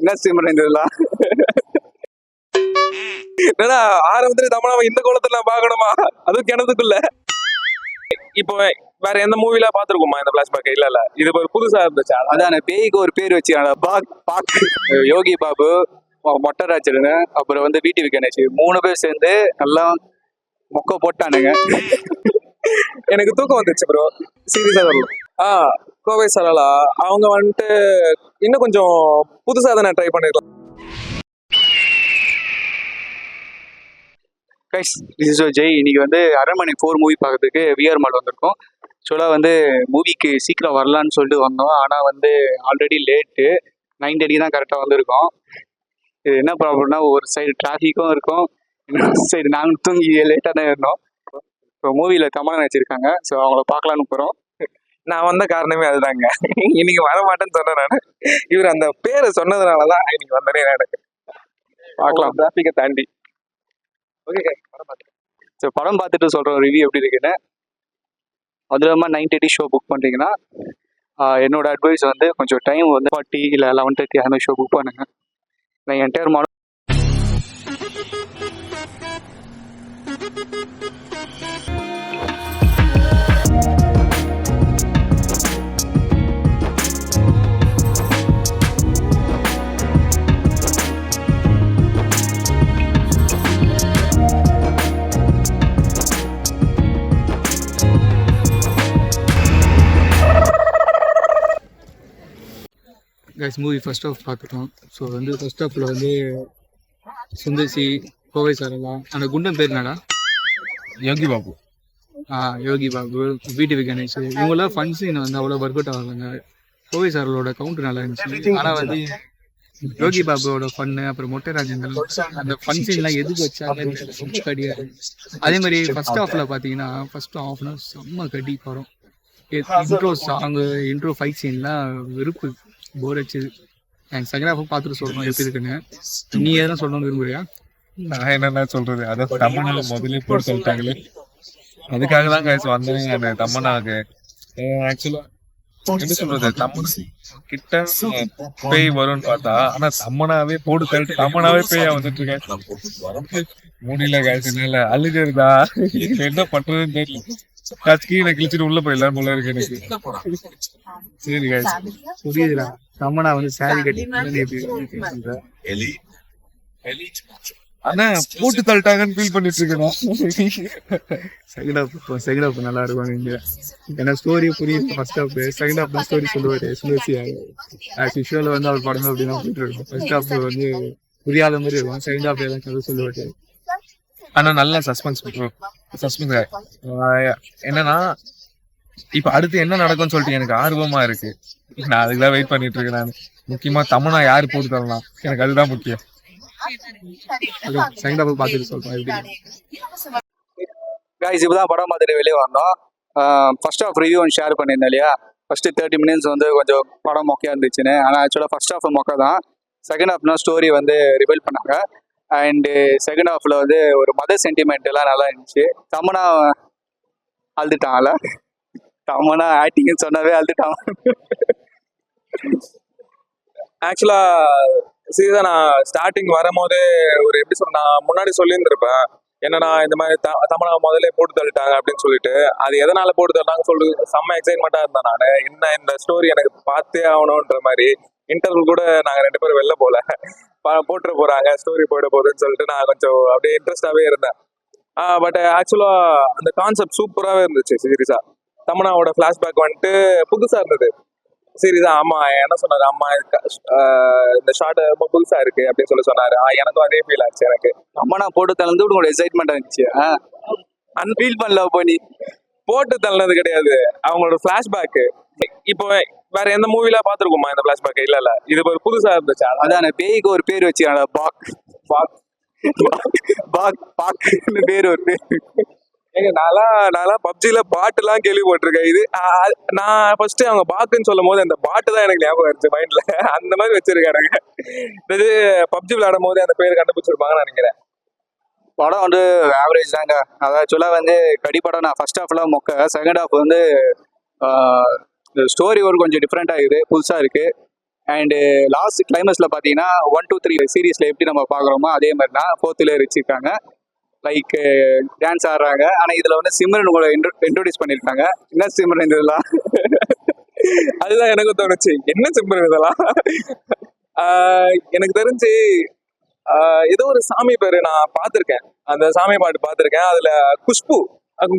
என்ன சிம்ரன் இதெல்லாம் என்னடா ஆரம்பத்துல தமிழ் இந்த கோலத்துல நான் பார்க்கணுமா? அதுவும் கிணத்துக்குள்ள. இப்போ வேற எந்த மூவில பாத்துருக்கோமா இந்த பிளாஷ்பேக் இல்ல இல்ல. இது ஒரு புதுசா இருந்துச்சு. அதான். பேய்க்கு ஒரு பேர் வச்சுக்காங்க. பாக் பாக் யோகி பாபு மொட்டராஜன் அப்புறம் வந்து விடிவி கணேஷ். மூணு பேர் சேர்ந்து நல்லா மொக்க போட்டானுங்க. எனக்கு தூக்கம் வந்துச்சு ப்ரோ சீரியஸா சொல்லணும் ஆ கோவை சரளா அவங்க வந்துட்டு இன்னும் கொஞ்சம் புதுசாக தானே ட்ரை பண்ணிருக்கலாம் கைஸ் திஸ் ஜெய் இன்னைக்கு வந்து அரண்மனை ஃபோர் மூவி பார்க்கறதுக்கு விஆர் மால் வந்திருக்கோம். ஆக்சுவலாக வந்து மூவிக்கு சீக்கிரம் வரலான்னு சொல்லிட்டு வந்தோம். ஆனால் வந்து ஆல்ரெடி லேட்டு நைன் தேர்ட்டி தான் கரெக்டாக வந்திருக்கோம். இது என்ன ப்ராப்ளம்னா ஒரு சைடு டிராஃபிக்கும் இருக்கும். இன்னொரு சைடு நாங்கள் தூங்கி லேட்டாக தான் இருந்தோம். இப்போ மூவியில் கமலன் நடிச்சிருக்காங்க. ஸோ அவங்கள பார்க்கலான்னு போகிறோம் நான் வந்த காரணமே அதுதாங்க. இன்னைக்கு வர மாட்டேன்னு சொன்னேன் நான். இவர் அந்த பேரை சொன்னதுனாலதான் இன்னைக்கு வந்தனே எனக்கு பார்க்கலாம். டிராபிக்கை தாண்டி. ஓகே ஸோ படம் பார்த்துட்டு. சொல்கிறோம் ரிவ்யூ எப்படி இருக்குன்னு. அது இல்லாமல் நைன் தேர்ட்டி ஷோ புக் பண்ணுறீங்கன்னா என்னோட அட்வைஸ் வந்து கொஞ்சம் டைம் வந்து ஃபார்ட்டி இல்லை லெவன் தேர்ட்டி அந்த ஷோ புக் பண்ணுங்க. நான் entire model guys movie first half பார்த்துட்டோம் ஸோ வந்து ஃபர்ஸ்ட் ஆஃபில் வந்து சுந்தர்சி கோவை சாரலா அந்த குண்டன் பேர் என்னடா? யோகி பாபு. ஆ யோகி பாபு பிடிவி கணேஷ். இவங்களாம் ஃபன் சீன் வந்து அவ்வளோ ஒர்க் அவுட் ஆகலைங்க. கோவை சாரலோட கவுண்டர் நல்லா இருந்துச்சு. ஆனால் வந்து யோகி பாபுவோட ஃபன்னு அப்புறம் மொட்டை ராஜேந்திரன் அந்த ஃபன் சீன்லாம் எதுக்கு வச்சாங்க ரொம்ப கடியாது அதே மாதிரி ஃபர்ஸ்ட் ஹாஃப்ல பார்த்தீங்கன்னா ஃபர்ஸ்ட் ஹாஃப்னா செம்ம கடி படம் இன்ட்ரோ சாங் இன்ட்ரோ ஃபைட் சீன்லாம் வெறுப்பு. போர் அடிச்சது எனக்கு செகண்ட் ஹாஃப் பார்த்துட்டு சொல்லணும் எப்படி இருக்குன்னு. நீ எதனா சொல்லணும்னு விரும்புறியா? நான் என்னென்ன சொல்றது? அதான் தமனால முதல்ல போட்டு சொல்லிட்டாங்களே. அதுக்காக தான் கைஸ் வந்தேன் அந்த தமனாக்கு ஆக்சுவலா எப்படி சொல்றது? தம்மன் கிட்ட பேய் வரும்னு பார்த்தா ஆனா தம்மனாவே போட்டு தள்ளிட்டு தம்மனாவே பேயா வந்துட்டு இருக்கேன். முடியல கைஸ் என்னால. அழுகிறதா? என்ன பண்றதுன்னு தெரியல. காசு கீழே கிழிச்சிட்டு உள்ள போயிடலாம் போல இருக்கு எனக்கு. சரி புரியுதுடா. ரமணா வந்து சாரி கட்டி எப்படி சொல்ற ஆனா போட்டு தள்ளிட்டாங்கன்னு ஃபீல் பண்ணிட்டு இருக்கேன்? செகண்ட் இப்போ செகண்ட் ஹாஃப் நல்லா இருக்கும் இங்க. ஏன்னா ஸ்டோரி புரியுது ஃபர்ஸ்ட் ஹாஃப் செகண்ட் தான் ஸ்டோரி சொல்லுவாரு சுந்தர்சி ஆஸ் யூஷுவல் வந்து அவர் படம் அப்படின்னா போயிட்டு இருக்கும். ஃபர்ஸ்ட் ஹாஃப் வந்து புரியாத மாதிரி இருக்கும். செகண்ட் ஹாஃப் எல்லாம் கதை சொல்லுவாரு. ஆனா நல்ல சஸ்பென்ஸ் சஸ்பென்ஸ் என்னன்னா இப்ப அடுத்து என்ன நடக்கும்னு சொல்லிட்டு எனக்கு ஆர்வமா இருக்கு. நான் அதுக்குதான் வெயிட் பண்ணிட்டு இருக்கேன் நான். முக்கியமா தமிழா யாரு போட்டு தரலாம்? எனக்கு அதுதான் முக்கியம். செகண்ட் பார்த்துட்டு சொல்றேன் எப்படி? கைஸ் இப்போ தான் படம் பார்த்துட்டு வெளியே வந்தோம். ஃபர்ஸ்ட் ஹாஃப் ரிவ்யூ ஒன்று ஷேர் பண்ணியிருந்தேன் இல்லையா? ஃபர்ஸ்ட் தேர்ட்டி மினிட்ஸ் வந்து கொஞ்சம் படம் மொக்கையாக இருந்துச்சுன்னு. ஆனால் ஆக்சுவலாக ஃபர்ஸ்ட் ஹாஃப் மொக்க தான் செகண்ட் ஹாஃப்னா ஸ்டோரி வந்து ரிவீல் பண்ணாங்க. அண்டு செகண்ட் ஹாஃபில் வந்து ஒரு மத சென்டிமெண்ட் எல்லாம் நல்லா இருந்துச்சு. தமனா அழுதுட்டான்ல. தமனா ஆக்டிங்னு சொன்னாவே அழுதுட்டான். ஆக்சுவலா சீதா நான் ஸ்டார்டிங் வரும்போதே ஒரு எப்படி சொல்ற நான் முன்னாடி சொல்லியிருந்திருப்பேன். என்னன்னா இந்த மாதிரி த தமிழா முதல்ல போட்டு தள்ளிட்டாங்க அப்படின்னு சொல்லிட்டு அது எதனால போட்டு தள்ளிட்டாங்க சொல்லு செம்ம எக்ஸைட்மெண்ட்டாக இருந்தேன் நான். என்ன இந்த ஸ்டோரி எனக்கு பார்த்தே ஆகணுன்ற மாதிரி இன்டர்வல் கூட நாங்கள் ரெண்டு பேரும் வெளில போல. போட்டுற போறாங்க ஸ்டோரி போயிட போகுதுன்னு சொல்லிட்டு நான் கொஞ்சம் அப்படியே இன்ட்ரெஸ்டாகவே இருந்தேன். பட் ஆக்சுவலாக அந்த கான்செப்ட் சூப்பராகவே இருந்துச்சு சீரியஸாக தமனாவோட ஃப்ளாஷ்பேக் வந்துட்டு புதுசாக இருந்தது. சீரியஸா ஆமா என்ன சொன்னாரு? அம்மா இந்த ஷார்ட் ரொம்ப புதுசா இருக்கு அப்படின்னு சொல்லி சொன்னாரு. ஆ, எனக்கும் அதே ஃபீல் ஆச்சு எனக்கு. தமனா போட்டு தளர்ந்து உங்களோட எக்ஸைட்மெண்ட்டாக இருந்துச்சு. அன்ஃபீல் பண்ணல நீ. போட்டு தள்ளினது கிடையாது. அவங்களோட ஃபிளாஷ்பேக் இப்போ வேற எந்த மூவில பாத்துருக்கோமா இந்த ஃபிளாஷ்பேக் இல்ல இல்ல. இது ஒரு புதுசா இருந்துச்சு? அதான் பேய்க்கு ஒரு பேர் வச்சுக்காங்க பாக். பாக். பாக் பாக்னு பேர் ஒரு பேர். ஏங்க நான்லாம் நான்லாம் பப்ஜில பாட்டு எல்லாம் கேள்விப்பட்டிருக்கேன். இது நான் ஃபர்ஸ்ட் அவங்க பாக்குன்னு சொல்லும் போது அந்த பாட்டு தான் எனக்கு ஞாபகம் இருந்துச்சு மைண்ட்ல அந்த மாதிரி வச்சிருக்கேன் எனக்கு. இது பப்ஜி விளையாடும் போது அந்த பேர் கண்டுபிடிச்சிருப்பாங்கன்னு நினைக்கிறேன். படம் வந்து ஆவரேஜ் தாங்க. அதாவது ஆக்சுவலாக வந்து கடி படம் நான் ஃபர்ஸ்ட் ஹாஃப்லாம் மொக்க செகண்ட் ஹாஃப் வந்து ஸ்டோரி ஒரு கொஞ்சம் டிஃப்ரெண்ட்டாக இருக்குது புதுசாக இருக்குது அண்டு லாஸ்ட் கிளைமேக்ஸில் பார்த்தீங்கன்னா ஒன் டூ த்ரீ சீரீஸில் எப்படி நம்ம பார்க்குறோமோ அதே மாதிரி தான் ஃபோர்த்தில் வச்சிருக்காங்க லைக் டான்ஸ் ஆடுறாங்க. ஆனால் இதில் வந்து சிம்ரன் கூட இன்ட்ரோடியூஸ் பண்ணியிருக்காங்க என்ன சிம்ரன் இதெல்லாம்? அதுதான் எனக்கும் தோணுச்சு. என்ன சிம்பிள் இதெல்லாம்? எனக்கு தெரிஞ்சு ஏதோ ஒரு சாமி பேரு நான் பார்த்திருக்கேன் அந்த சாமி பாட்டு பார்த்திருக்கேன் அதுல குஷ்பு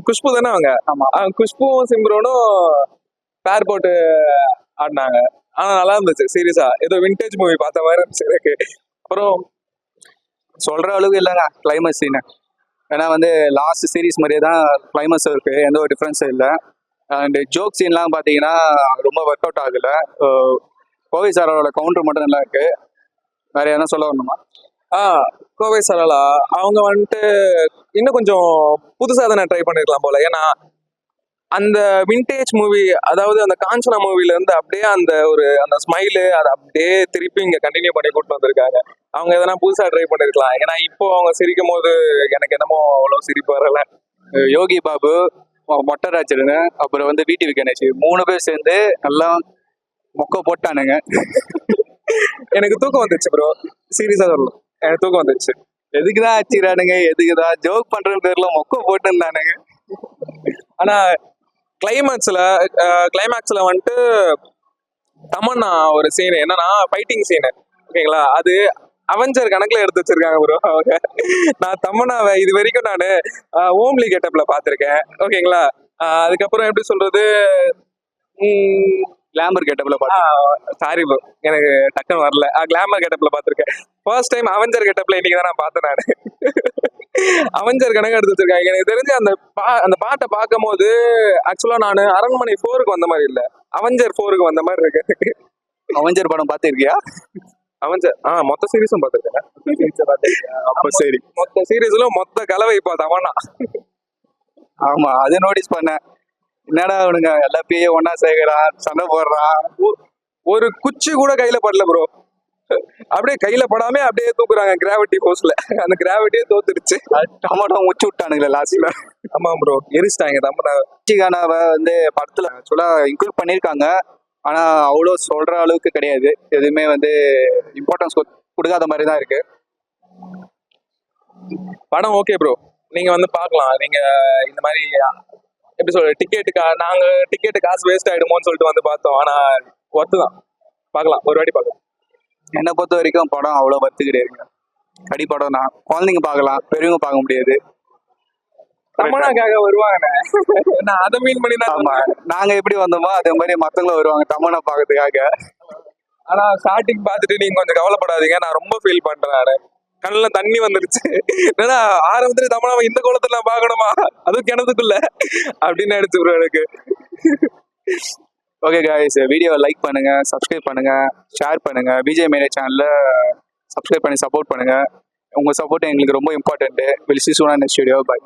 குஷ்பு தானே அவங்க? ஆமா. ஆஹ் குஷ்புவும் சிம்ரனும் பேர் போட்டு ஆடினாங்க. ஆனா நல்லா இருந்துச்சு சீரியஸா ஏதோ விண்டேஜ் மூவி பார்த்த மாதிரி இருந்துச்சு எனக்கு. அப்புறம் சொல்கிற அளவுக்கு இல்லைங்க கிளைமேக்ஸ் சீனு ஏன்னா வந்து லாஸ்ட் சீரீஸ் மாதிரியே தான் கிளைமேக்ஸ் இருக்குது எந்த ஒரு டிஃப்ரென்ஸும் இல்லை. அண்ட் ஜோக் சீன்லாம் பார்த்தீங்கன்னா ரொம்ப ஒர்க் அவுட் ஆகலை. கோவை சாரோட கவுண்டர் மட்டும் நல்லா இருக்கு. வேற எதனா சொல்ல வரணுமா? ஆ கோவை சரளா அவங்க வந்துட்டு இன்னும் கொஞ்சம் புதுசாக தானே ட்ரை பண்ணிருக்கலாம் போல. ஏன்னா அந்த விண்டேஜ் மூவி அதாவது அந்த காஞ்சனா மூவில இருந்து அப்படியே அந்த ஒரு அந்த ஸ்மைலு அதை அப்படியே திருப்பி இங்க கண்டினியூ பண்ணி கூட்டு வந்திருக்காங்க. அவங்க எதனா புதுசா ட்ரை பண்ணிருக்கலாம். ஏன்னா இப்போ அவங்க சிரிக்கும் போது எனக்கு என்னமோ அவ்வளவு சிரிப்பு வரல. யோகி பாபு மொட்டராஜன் அப்புறம் வந்து வீட்டு கணேஷ். மூணு பேர் சேர்ந்து நல்லா மொக்க போட்டானுங்க. எனக்கு தூக்கம் வந்துச்சு ப்ரோ சீரியஸா சொல்லணும். எனக்கு தூக்கம் வந்துச்சு எதுக்குதான் தான் எதுக்குதான் ஜோக் பண்ற பேர்ல மொக்க போட்டுருந்தானுங்க ஆனா கிளைமேக்ஸில் கிளைமேக்ஸில் வந்துட்டு தமன்னா ஒரு சீனு என்னன்னா ஃபைட்டிங் சீனு ஓகேங்களா? அது அவெஞ்சர் கணக்குல எடுத்து வச்சிருக்காங்க ப்ரோ அவங்க. நான் தமன்னாவை இது வரைக்கும் நான் ஓம்லி கெட்டப்ல பார்த்துருக்கேன். ஓகேங்களா? அதுக்கப்புறம் எப்படி சொல்றது? கிளாமர் கெட்டப்ல பார்த்து சாரி ப்ரோ எனக்கு டக்குன்னு வரல. கிளாமர் கெட்டப்ல பார்த்திருக்கேன் ஃபர்ஸ்ட் டைம் அவெஞ்சர் கெட்டப்ல இன்னைக்கு தான் நான் பார்த்தேன் நான். அவெஞ்சர் கணக்கு எடுத்து வச்சிருக்காங்க. எனக்கு தெரிஞ்சு அந்த பா அந்த பாட்டை பார்க்கும் போது ஆக்சுவலா நான் அரண்மனை ஃபோருக்கு வந்த மாதிரி இல்ல. அவெஞ்சர் ஃபோருக்கு வந்த மாதிரி இருக்கு. அவஞ்சர் படம் பார்த்திருக்கியா? அவெஞ்சர் ஆ மொத்த சீரிஸும் பார்த்துருக்கேன். அப்ப சரி. மொத்த சீரிஸ்ல மொத்த கலவை இப்போ தவனா ஆமா அது நோட்டீஸ் பண்ணேன். என்னடா அவனுங்க எல்லா பேயும் ஒன்னா சேர்க்கிறான் சண்டை போடுறான் ஒரு குச்சி கூட கையில படல ப்ரோ அப்படியே கையில படாம அப்படியே தூக்குறாங்க கிராவிட்டி ஃபோர்ஸ்ல அந்த கிராவிட்டியே தோத்துருச்சு. டமாட்டோ முச்சு விட்டானுங்களே லாஸ்ட்ல ஆமா ப்ரோ எரிச்சிட்டாங்க தம்மனா சிகானாவை வந்து படத்துல ஆக்சுவலா இன்க்ளூட் பண்ணியிருக்காங்க. ஆனா அவ்வளோ சொல்ற அளவுக்கு கிடையாது. எதுவுமே வந்து இம்பார்ட்டன்ஸ் கொடுக்காத மாதிரி தான் இருக்கு. படம் ஓகே ப்ரோ நீங்க வந்து பார்க்கலாம். நீங்க இந்த மாதிரி எப்படி சொல்ற டிக்கெட்டுக்கா நாங்க டிக்கெட்டு காசு வேஸ்ட் ஆயிடுமோன்னு சொல்லிட்டு வந்து பார்த்தோம். ஆனா ஒர்த்து தான். பார்க்கலாம். ஒரு வாட்டி பார்க்கலாம். என்னை பொறுத்த வரைக்கும் படம் அவ்வளோ பத்து கிடையாதுங்க கடி படம் தான் குழந்தைங்க பார்க்கலாம் பெரியவங்க பார்க்க முடியாது. தமனாக்காக வருவாங்க. நான் அதை மீன் பண்ணி தான் ஆமா. நாங்க எப்படி வந்தோமோ அதே மாதிரி மத்தவங்களும் வருவாங்க தமனா பார்க்கறதுக்காக. ஆனா ஸ்டார்டிங் பார்த்துட்டு நீங்க கொஞ்சம் கவலைப்படாதீங்க. நான் ரொம்ப ஃபீல் பண்றேன் கண்ணில் தண்ணி வந்துருச்சு. என்னடா ஆரம்பத்துல தமிழ் இந்த கோலத்துல நான் பார்க்கணுமா? அதுவும் கிணத்துக்குள்ள. அப்படின்னு நினைச்சு ப்ரோ எனக்கு. ஓகே காய்ஸ் வீடியோவை லைக் பண்ணுங்க சப்ஸ்கிரைப் பண்ணுங்க ஷேர் பண்ணுங்க. விஜய் மேலே சேனல்ல சப்ஸ்கிரைப் பண்ணி சப்போர்ட் பண்ணுங்க. உங்க சப்போர்ட் எங்களுக்கு ரொம்ப important will see soon next video bye